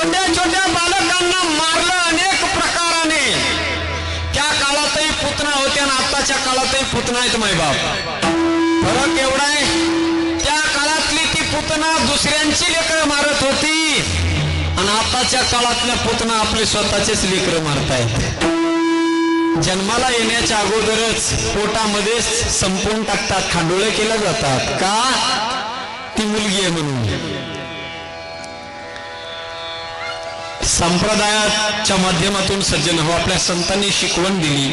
छोट्या छोट्या बालकांना मारलं अनेक प्रकाराने. त्या काळातही पुतना होत्या आणि आताच्या काळातही पुतना आहेत मायबाप फरक एवढा आहे त्या काळातली ती पुतना दुसऱ्यांची लेकरं मारत होती आणि आताच्या काळातल्या पुतना आपले स्वतःचेच लेकरं मारतायत. जन्माला येण्याच्या अगोदरच पोटामध्ये संपून टाकतात खांडोळे केल्या जातात. का? ती मुलगी आहे म्हणून. संप्रदायाच्या माध्यमातून सज्जन हो आपल्या संतांनी शिकवण दिली.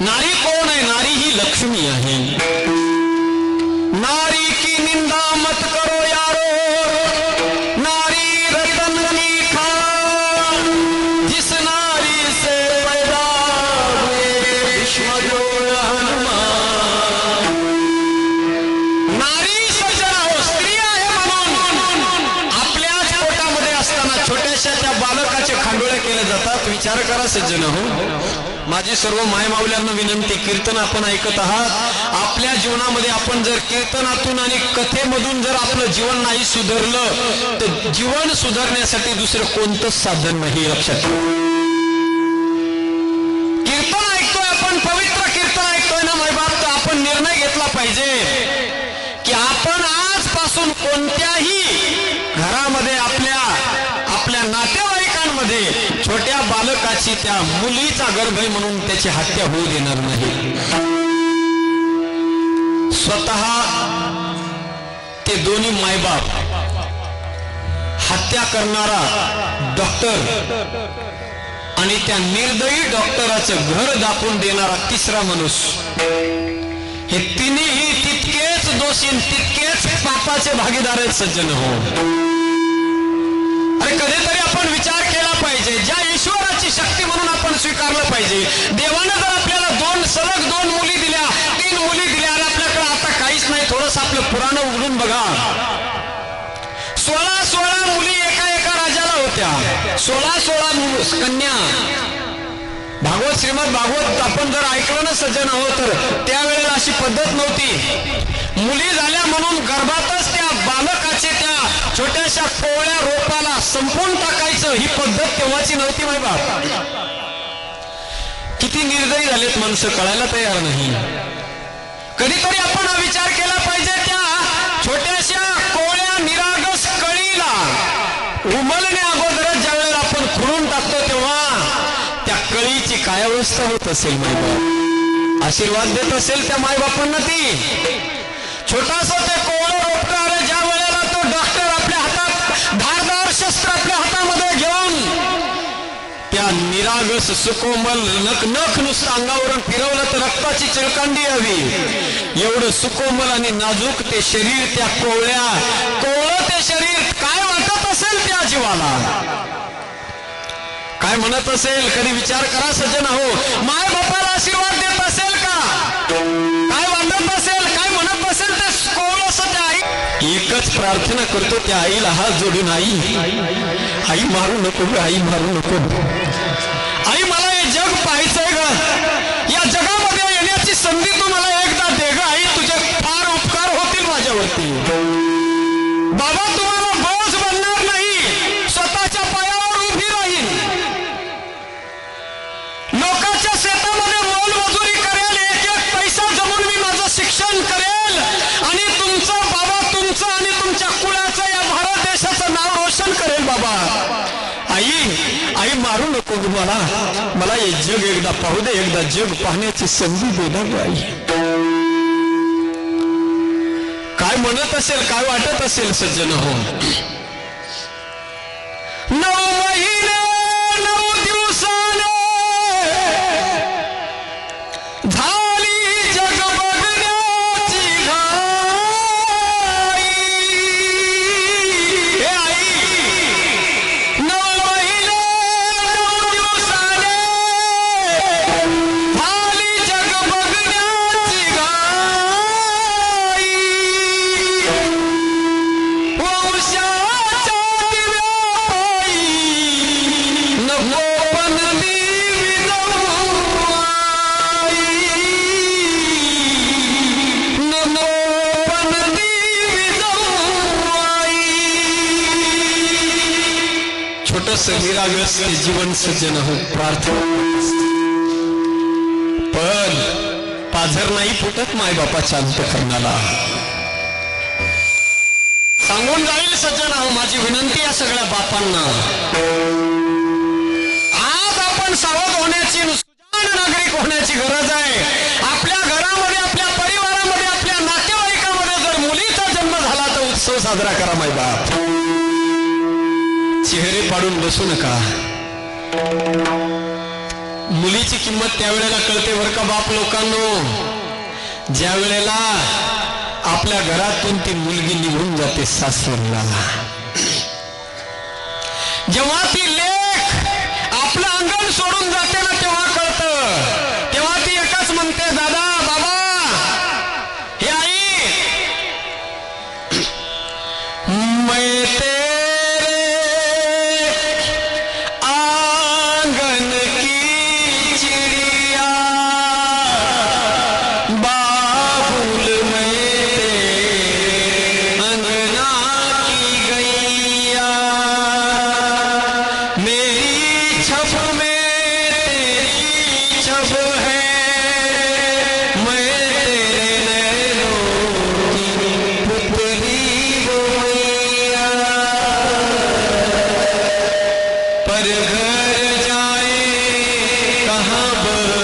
नारी कोण आहे? नारी ही लक्ष्मी करा सज्जन हो. माझी सर्व मायमावल्यांना विनंती कीर्तन आपण ऐकत आहात. आपल्या जीवनामध्ये आपण जर कीर्तनातून आणि कथेमधून जर आपलं जीवन नाही सुधारलं तर जीवन सुधारण्यासाठी दुसरं कोणतंच साधन नाही लक्षात कीर्तन ऐकतोय आपण पवित्र कीर्तन ऐकतोय ना मायबाप तर आपण निर्णय घेतला पाहिजे की आपण आजपासून कोणत्याही घरामध्ये आपल्या आपल्या नात्या नातेवाईकांमध्ये छोट्या बालकाची त्या मुलीचा गर्भ आहे म्हणून त्याची हत्या होऊ देणार नाही. स्वतः ते दोन्ही मायबाप हत्या करणारा डॉक्टर आणि त्या निर्दयी डॉक्टराचं घर दाखवून देणारा तिसरा माणूस हे तिन्ही तितकेच दोषी तितकेच पापाचे भागीदार आहेत सज्जन हो. अरे कधीतरी आपण विचार पाहिजे. ज्या ईश्वराची शक्ती म्हणून आपण स्वीकारलं पाहिजे. देवानं जर आपल्याला दोन सलग दोन मुली दिल्या तीन मुली दिल्या आणि आपल्याकडे आता काहीच नाही थोडस आपलं पुराण उघडून बघा. सोळा सोळा मुली एका एका राजाला होत्या. सोळा सोळा कन्या. भागवत श्रीमद भागवत आपण जर ऐकलं ना सज्जन आहोत तर त्यावेळेला अशी पद्धत नव्हती. मुली झाल्या म्हणून गर्भातच त्या बालकाचे त्या छोट्याशा कोवळ्या रोपाला संपून टाकायचं ही पद्धत तेव्हाची नव्हती माय बाप. किती निर्दयी झालेत माणसं कळायला तयार नाही. कधीतरी आपण हा विचार केला पाहिजे त्या छोट्याशा कोवळ्या निरागस कळीला उमलण्या अगोदरच ज्या वेळेला आपण खुडून टाकतो तेव्हा त्या कळीची काय अवस्था होत असेल मायबाप आशीर्वाद देत असेल त्या मायबापांना ती. छोटासा ते धारदार शस्त्र आपल्या हातामध्ये घेऊन त्या निरागस सुकोमल नख नख नुसतं अंगावरून फिरवलं तर रक्ताची चिळकांडी यावी. एवढं सुकोमल आणि नाजूक ते शरीर त्या कोवळ्या कोवळं ते शरीर काय वाटत असेल त्या जीवाला? काय म्हणत असेल? कधी विचार करा सज्जन हो माय बापाला आशीर्वाद देत असेल का? काय वाटत असेल काय म्हणत असेल ते कोवळस त्या आई एकच प्रार्थना करतो त्या आईला हात जोडून आई आई मारू नको आई मारू नको आई मला हे जग पाहायचंय ग. या जगामध्ये येण्याची संधी तू मला एकदा दे ग. आई तुझे फार उपकार होतील माझ्यावरती. बाबा आई मारू नको मला. मला हे जग एकदा पाहू दे एकदा जग पाहण्याची संधी देणार आई. काय म्हणत असेल काय वाटत असेल सज्जन हो? थोडस निरागस ते जीवन सज्जन हो प्रार्थना पण पाझर नाही फुटत मायबापाच्या अंतकरणाला. सांगून जाईल सज्जन हो माझी विनंती या सगळ्या बापांना. आज आपण सावध होण्याची सुजाण नागरिक होण्याची गरज आहे. आपल्या घरामध्ये आपल्या परिवारामध्ये आपल्या नातेवाईकामध्ये जर मुलीचा जन्म झाला तर उत्सव साजरा करा माय बाप पाडून बसू नका. मुलीची किंमत त्यावेळेला कळते बर का बाप लोकांनो? ज्या वेळेला आपल्या घरातून ती मुलगी निघून जाते सासरला. जेव्हा ती लेख आपलं अंगण सोडून जाते ना तेव्हा कळतं. तेव्हा ती एकच म्हणते दादा बाबा हे आई कहाँ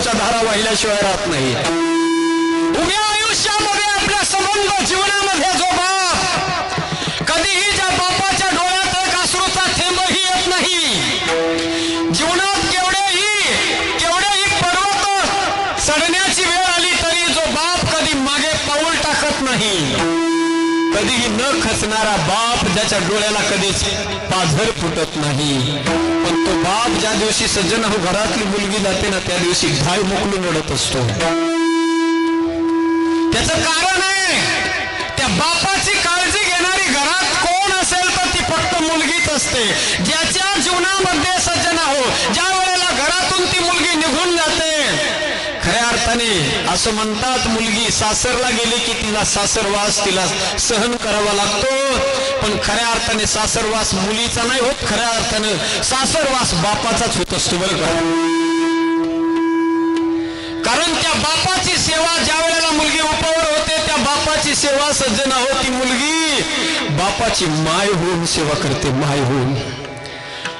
डोळ्यातून धारा वाहिल्याशिवाय राहत नाही. उभ्या आयुष्यामध्ये आपल्या संबंध जीवनामध्ये जो कधीही न खचणारा बाप ज्याच्या डोळ्याला कधीच पाझर फुटत नाही. पण तो बाप ज्या दिवशी सज्जन हो घरातली मुलगी जाते ना त्या दिवशी घाय मोकलून रडत असतो. त्याच कारण आहे त्या बापाची काळजी घेणारी घरात कोण असेल तर ती फक्त मुलगीच असते. ज्याच्या जीवनामध्ये सज्जन हो ज्या वेळेला घरातून ती मुलगी अर्थाने असं म्हणतात मुलगी सासरला गेली की तिला सासरवास तिला सहन करावा लागतो. पण खऱ्या अर्थाने सासरवास मुलीचा नाही होत खऱ्या अर्थाने सासरवास बापाचाच होत असतो बरं का? कारण त्या बापाची सेवा ज्या वेळेला मुलगी उपवर होते त्या बापाची सेवा सज्जन होती मुलगी बापाची माय होऊन सेवा करते माय होऊन.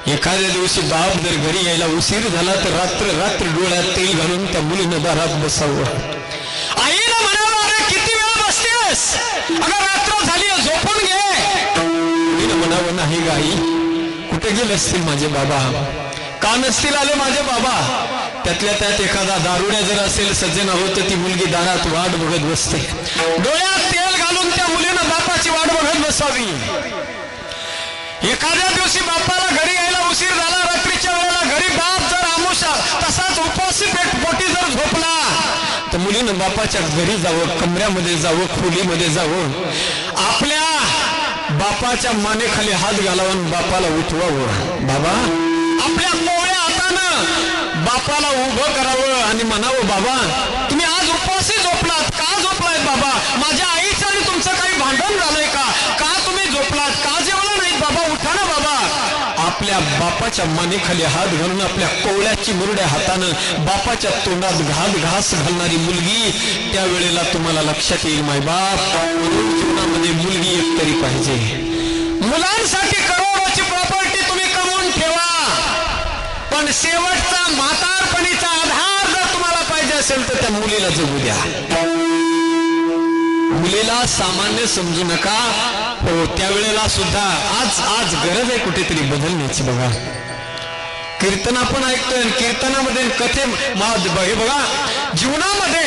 एखाद्या दिवशी बाप जर घरी यायला उशीर झाला तर रात्र रात्र डोळ्यात तेल घालून त्या मुलीनं दारात बसावं. आईला म्हणावं अरे किती वेळा बसतेस? अगं रात्र झाली झोपून घे. मुलीनं म्हणावं नाही गाई कुठे गेले असतील माझे बाबा? का नसतील आले माझे बाबा? त्यातल्या त्यात एखादा दारुड्या जर असेल सज्जन होत ती मुलगी दारात वाट बघत बसते. डोळ्यात तेल घालून त्या मुलीनं बापाची वाट बघत बसावी. एखाद्या दिवशी बापाला घरी यायला उशीर झाला रात्रीच्या वेळेला घरी बाप जर आमुषा तसाच उपवासी पेट पोटी जर झोपला तर मुलीनं बापाच्या घरी जावं कमऱ्यामध्ये जावं खोलीमध्ये जावं. आपल्या बापाच्या मानेखाली हात घालावून बापाला उठवावं. बाबा आपल्या कोवळ्या हातानं बापाला उभं करावं आणि म्हणावं बाबा तुम्ही आज उपवासी झोपलात. का झोपलायत बाबा? माझ्या आईचं आणि तुमचं काही भांडण झालंय का? का तुम्ही झोपलात? का जेवलं नाहीत बाबा उठा ना बाबा आपल्या बापाच्या मानेखाली हात घालून आपल्या कोवळ्याची मुरड्या हातानं बापाच्या तोंडात घात घास घालणारी मुलगी त्यावेळेला तुम्हाला लक्षात येईल मायबाप जीवनामध्ये मुलगी एक तरी पाहिजे. मुलांसाठी करोडोची प्रॉपर्टी तुम्ही कमवून ठेवा. पण शेवटचा म्हातारपणीचा आधार जर तुम्हाला पाहिजे असेल तर त्या मुलीला जगू द्या. मुलीला सामान्य समजू नका. हो त्यावेळेला सुद्धा आज आज गरज आहे कुठेतरी बदलण्याची बघा. कीर्तन आपण ऐकतोय आणि कीर्तनामध्ये कथे हे बघा जीवनामध्ये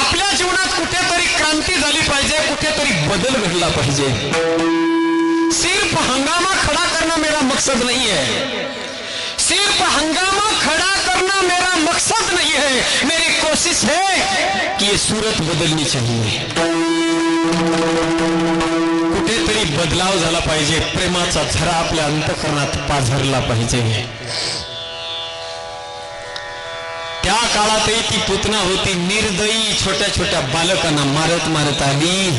आपल्या जीवनात कुठेतरी क्रांती झाली पाहिजे कुठेतरी बदल घडला पाहिजे. सिर्फ हंगामा खड़ा करना मेरा मकसद नहीं है सिर्फ हंगामा खड़ा करना मेरा मकसद नहीं है मेरी कोशिश है कि ये सूरत बदलनी चाहिए. कुठेतरी बदलाव झाला पाहिजे. प्रेमाचा झरा आपल्या अंतकरणात पाझरला पाहिजे. त्या काळातही ती पुतना होती. निर्दयी छोट्या छोट्या बालकांना मारत मारत आली.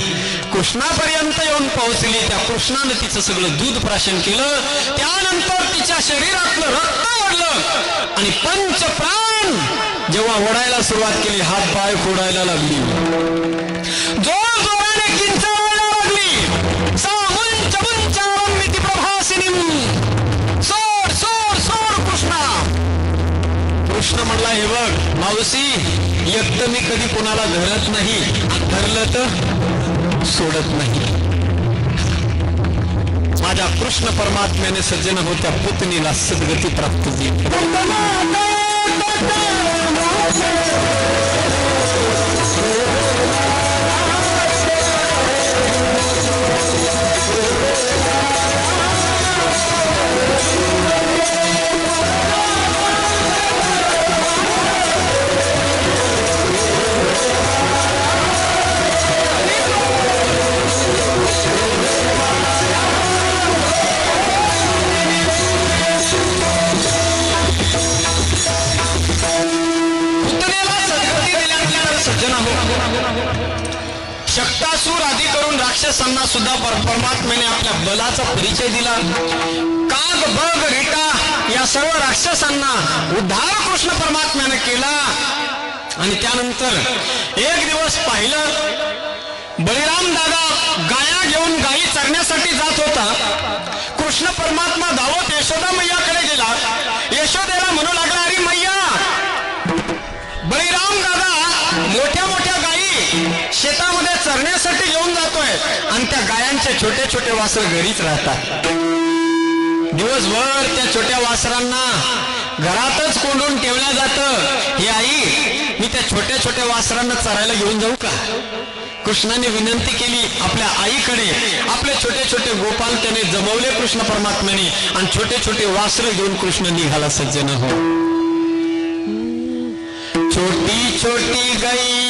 कृष्णापर्यंत येऊन पोहोचली. त्या कृष्णानं तिचं सगळं दूध प्राशन केलं. त्यानंतर तिच्या शरीरातलं रक्त ओढलं. आणि पंच प्राण जेव्हा ओढायला सुरुवात केली हात पाय फोडायला लागली. जो कृष्ण म्हणला हे बघ मावशी एकटं मी कधी कोणाला धरत नाही. धरलं तर सोडत नाही. माझ्या कृष्ण परमात्म्याने सज्जन होत्या पुतणीला सद्गती प्राप्त झाली. आपल्या परिचय दिला. काग बग रिटा या सर्व राक्षसांना उद्धार कृष्ण परमात्म्याने केला. आणि त्यानंतर एक दिवस पाहिलं बळीराम दादा गाया घेऊन गायी चरण्यासाठी जात होता. कृष्ण परमात्मा धावत यशोदा मैयाकडे गेला. यशोदेला म्हणू लागला अरे मैया बळीराम दादा मोठ्या मोठ्या गायी शेतामध्ये चरण्यासाठी आणि त्या गायांचे छोटे छोटे वासर घरीच राहतात. दिवसभर त्या छोट्या वासरांना घरातच कोंडून ठेवलं जातं. ही आई मी त्या छोट्या छोट्या वासरांना चरायला घेऊन जाऊ का? कृष्णाने विनंती केली आपल्या आईकडे. आपले छोटे छोटे गोपाल त्याने जमवले कृष्ण परमात्म्याने आणि छोटे छोटे वासर घेऊन कृष्ण निघाला सज्जन हो छोटी छोटी गाई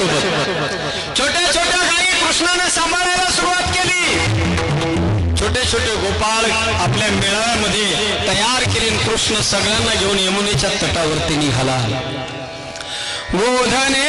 सोबत. छोट्या छोट्या गायी कृष्णाने सांभाळायला सुरुवात केली. छोटे छोटे गोपाळ आपल्या मेळाव्यामध्ये तयार केले कृष्ण सगळ्यांना घेऊन यमुनेच्या तटावरती निघाला. गोधने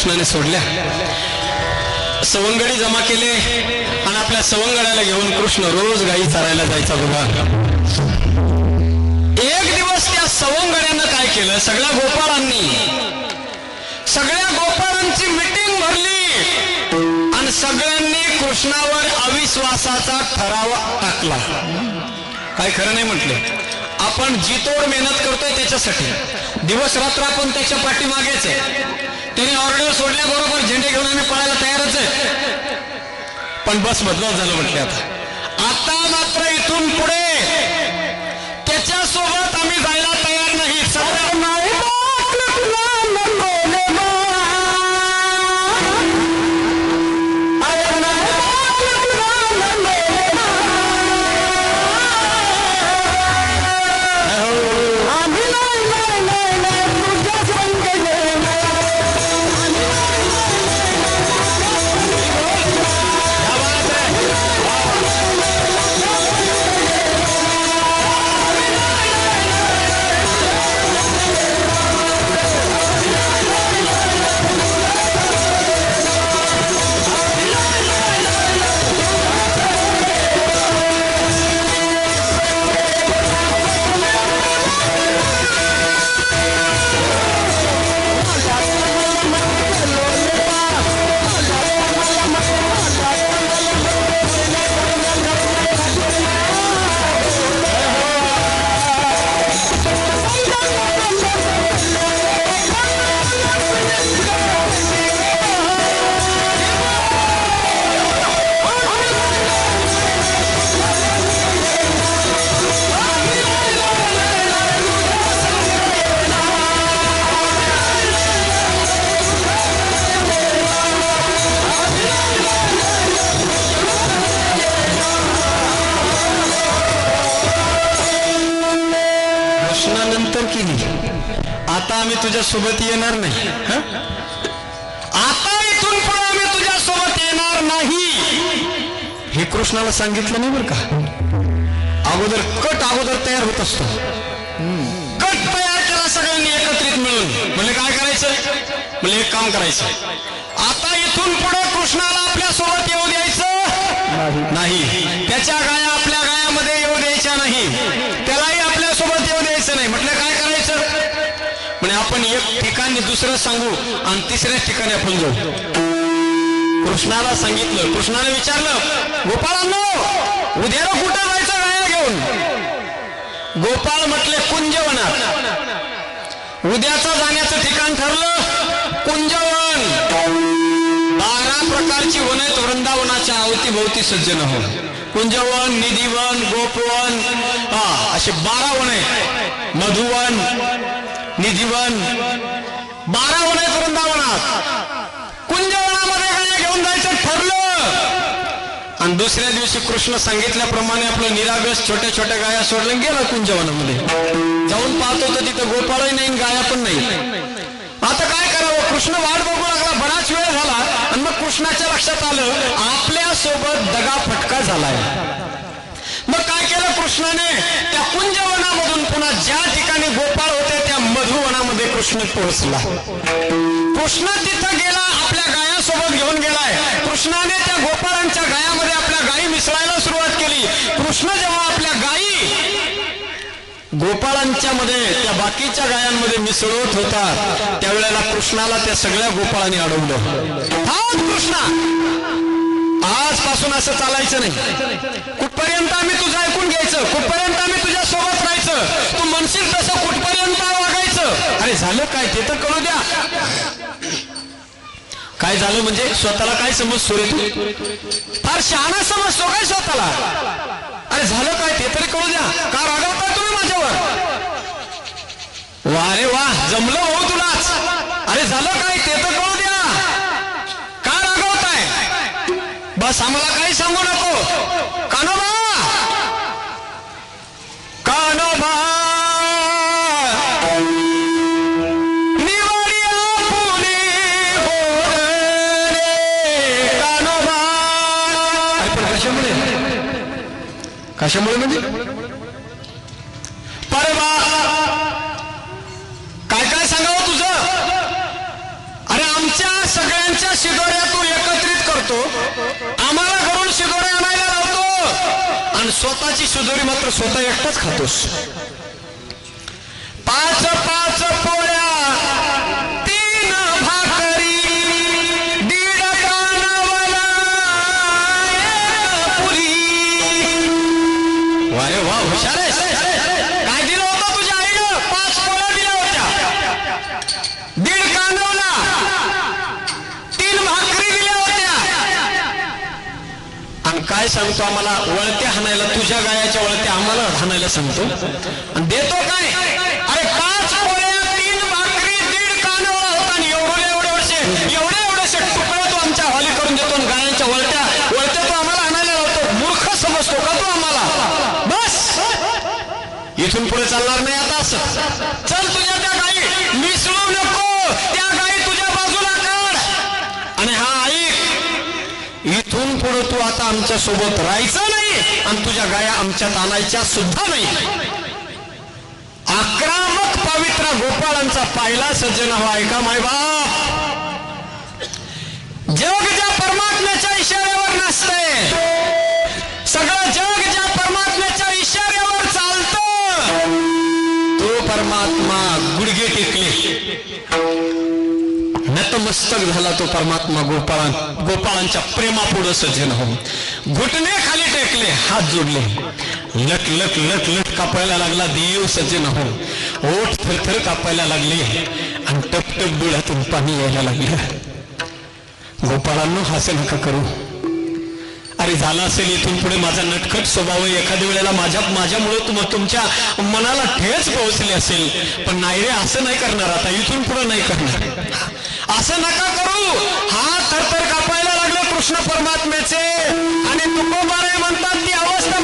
कृष्णाने सोडल्या. सवंगडी जमा केले आणि आपल्या सवंगड्याला घेऊन कृष्ण रोज गाई चारायला जायचा बघा. एक दिवस त्या सवंगड्यानं काय केलं? सगळ्या गोपाळांनी. सगळ्या गोपाळांची मिटिंग भरली. आणि सगळ्यांनी कृष्णावर अविश्वासाचा ठराव टाकला. काय खरं नाही म्हटलं. आपण जितोड मेहनत करतोय त्याच्यासाठी. दिवस रात्र आपण त्याच्या पाठीमागेच आहे. त्याने ऑर्डर सोडल्याबरोबर झेंडे घेऊन आम्ही पळायला तयारच आहे. पण बस बदलाव झालं म्हटलं आता. आता मात्र इथून पुढे त्याच्यासोबत आम्ही जायला आता आम्ही तुझ्या सोबत येणार नाही? आता इथून पुढे आम्ही तुझ्या सोबत येणार नाही. हे कृष्णाला सांगितलं नाही बरं का? अगोदर कट अगोदर तयार होत असतो. कट तयार केला सगळ्यांनी एकत्रित मिळून. म्हणजे काय करायचं? म्हणजे एक काम करायचं. आता इथून पुढे कृष्णाला आपल्यासोबत येऊ द्यायचं नाही. त्याच्या गाया आपल्या गायामध्ये येऊ द्यायच्या नाही. त्यालाही आपल्यासोबत येऊ द्यायचं नाही. म्हटलं काय करायचं? म्हणजे आपण एक ठिकाणी दुसरं सांगू आणि तिसऱ्याच ठिकाणी आपण जाऊ. कृष्णाला सांगितलं कृष्णाने विचारलं गोपाळांनो उद्या कुठं जायचं गायला घेऊन? गोपाळ म्हटले कुंजवनात. उद्याचं जाण्याचं ठिकाण ठरलं कुंजवन. बारा प्रकारची वन आहेत वृंदावनाच्या अवतीभोवती सज्जन हो कुंजवन निधीवन गोपवन हा असे बारा वन आहेत. मधुवन निजीवन बारा वन वृंदावनात. कुंजवनामध्ये गाया घेऊन जायचं ठरलं. आणि दुसऱ्या दिवशी कृष्ण सांगितल्याप्रमाणे आपलं निरागस छोट्या छोट्या गाया सोडलं गेला कुंजवनामध्ये. जाऊन पाहतो तर तिथं गोपाळही नाही गाया पण नाही. आता काय करावं? कृष्ण वाट बघू लागला बराच वेळ झाला आणि मग कृष्णाच्या लक्षात आलं आपल्यासोबत दगा फटका झालाय. मग काय केलं कृष्णाने? त्या कुंजवनामधून पुन्हा ज्या ठिकाणी गोपाळ मधुवनामध्ये कृष्ण पोहोचला. कृष्ण तिथं गेला आपल्या गायासोबत घेऊन गेलाय. कृष्णाने त्या गोपाळांच्या गायामध्ये आपल्या गायी मिसळायला सुरुवात केली. कृष्ण जेव्हा आपल्या गायी गोपाळांच्या मध्ये त्या बाकीच्या गायांमध्ये मिसळत होता त्यावेळेला कृष्णाला त्या सगळ्या गोपाळांनी अडवलं. कृष्णा! आजपासून असं चालायचं नाही. कुठपर्यंत आम्ही तुझं ऐकून घ्यायचं? कुठपर्यंत आम्ही तुझ्या सोबत राहायचं? तू म्हणशील तसं कुठपर्यंत वागायचं अरे झालं काय ते तर कळू द्या. काय झालं म्हणजे स्वतःला काय समजतो रे तू? फार शहाणा समजतो काय स्वतःला? अरे झालं काय ते तरी कळू द्या. का रागवताय तुम्ही माझ्यावर? वा रे वा जमलं हो तुलाच. अरे झालं काय ते तर कळू द्या. का रागवताय? बस आम्हाला काही सांगू नको. कशामुळे म्हणजे? परवा काय काय सांगावं तुझं? अरे आमच्या सगळ्यांच्या शिदोऱ्या तू एकत्रित करतो. आम्हाला घरून शिदोऱ्या आणायला लावतो. आणि स्वतःची शिदोरी मात्र स्वतः एकटाच खातोस. पाच पाच सांगतो आम्हाला वळत्या हाणायला तुझ्या गायाच्या वळत्या आम्हाला हाणायला सांगतो. आणि देतो काय? अरे पाच पोळ्या तीन भाकरी दीड कांदवला होता आणि एवढे एवढे वर्षे एवढे एवढे तुकडे तो आमच्या हॉली करून देतो आणि गायांच्या वळत्या वळत्या तो आम्हाला आणायला लावतो. मूर्ख समजतो का तो आम्हाला? बस! इथून पुढे चालणार नाही आता असं. चल तुझ्या त्या गाई मिसळू नको त्या गाई तुझ्या बाजूला काढ आणि हा ऐक इथून पुढे तू आता आमच्यासोबत राहायचं नाही आणि तुझ्या गाया आमच्यात आणायच्या सुद्धा नाही. आक्रामक पवित्र गोपाळांचा पाहिला सज्जन हवा ऐका माय बाप? जग ज्या परमात्म्याच्या इशाऱ्यावर नसते सगळं जग ज्या परमात्म्याच्या इशाऱ्यावर चालतं तो परमात्मा गुडघे टेकले. नतमस्तक झाला तो परमात्मा गोपाळां गोपाळांच्या प्रेमापुढं सज्जन हो घुटणे खाली टेकले हात जोडले. लट लट लट लट कापायला लागला देव सज्जन हो ओठ थरथर कापायला लागले. आणि टप डोळ्यातून पाणी यायला लागलं. गोपाळांनो हास्य नका करू. अरे झाला असेल इथून पुढे माझा नटखट स्वभाव. एखाद्या वेळेला माझ्या माझ्यामुळे तुम तुमच्या मनाला ठेच पोहोचली असेल. पण नाही रे असं नाही करणार. आता इथून पुढे नाही करणार. असं नका करू. हा थरथर कापायला लागले कृष्ण परमात्म्याचे. आणि तुकोबाराय म्हणतात ती अवस्था